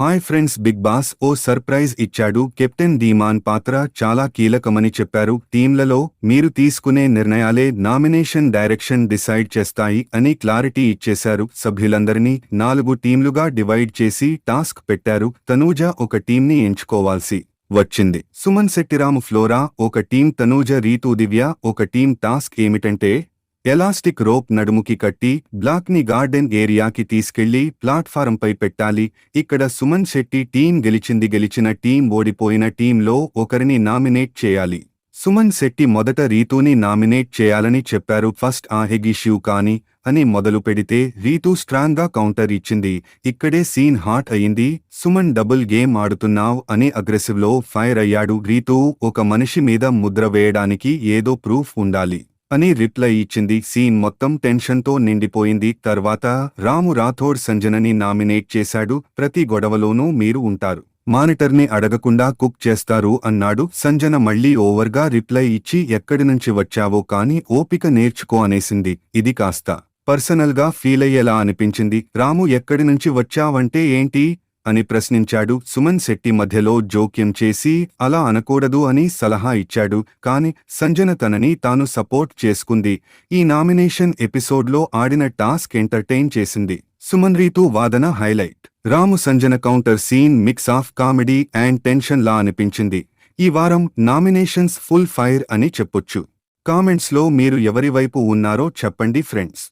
Hi friends big boss ఓ surprise ఇచ్చాడు. Captain ధీమాన్ పాత్ర చాలా కీలకమని చెప్పారు. టీంలలో మీరు తీసుకునే నిర్ణయాలే నామినేషన్ డైరెక్షన్ డిసైడ్ చేస్తాయి అని క్లారిటీ ఇచ్చేశారు. సభ్యులందరినీ నాలుగు టీంలుగా డివైడ్ చేసి టాస్క్ పెట్టారు. తనూజ ఒక టీంని ఎంచుకోవాల్సి వచ్చింది. సుమన్ శెట్టిరాము ఫ్లోరా ఒక టీం తనూజ రీతూ దివ్య ఒక టీం. టాస్క్ ఏమిటంటే ఎలాస్టిక్ రోప్ నడుముకి కట్టి బ్లాక్ని గార్డెన్ ఏరియాకి తీసుకెళ్ళి ప్లాట్ఫారంపై పెట్టాలి. ఇక్కడ సుమన్ శెట్టి టీం గెలిచింది గెలిచిన టీం ఓడిపోయిన టీంలో ఒకరిని నామినేట్ చేయాలి. సుమన్ శెట్టి మొదట రీతూని నామినేట్ చేయాలని చెప్పారు. ఫస్ట్ ఆ హెగిష్యూ కాని అని మొదలు పెడితే రీతూ స్ట్రాంగ్గా కౌంటర్ ఇచ్చింది. ఇక్కడే సీన్ హాట్ అయింది. సుమన్ డబుల్ గేమ్ ఆడుతున్నావ్ అని అగ్రెసివ్లో ఫైర్ అయ్యాడు. రీతూ ఒక మనిషి మీద ముద్ర వేయడానికి ఏదో ప్రూఫ్ ఉండాలి. అని రిప్లై ఇచ్చింది. సీన్ మొత్తం టెన్షన్తో నిండిపోయింది. తర్వాత రాము రాథోడ్ సంజనని నామినేట్ చేశాడు. ప్రతి గొడవలోనూ మీరు ఉంటారు. మానిటర్ని అడగకుండా కుక్ చేస్తారు అన్నాడు. సంజన మళ్ళీ ఓవర్గా రిప్లై ఇచ్చి ఎక్కడి నుంచి వచ్చావో కాని ఓపిక నేర్చుకో అనేసింది. ఇది కాస్త పర్సనల్గా ఫీలయ్యేలా అనిపించింది. రాము ఎక్కడి నుంచి వచ్చావంటే ఏంటి? అని ప్రశ్నించాడు. సుమన్ శెట్టి మధ్యలో జోక్యం చేసి అలా అనకూడదు అని సలహా ఇచ్చాడు. కాని సంజన తనని తాను సపోర్ట్ చేసుకుంది. ఈ నామినేషన్ ఎపిసోడ్లో ఆడిన టాస్క్ ఎంటర్టైన్ చేసింది. సుమన్ రీతు వాదన highlight. Ramu Sanjana counter scene mix of comedy and tension లా అనిపించింది. ఈ వారం నామినేషన్స్ ఫుల్ ఫైర్ అని చెప్పొచ్చు. కామెంట్స్లో మీరు ఎవరి వైపు ఉన్నారో చెప్పండి ఫ్రెండ్స్.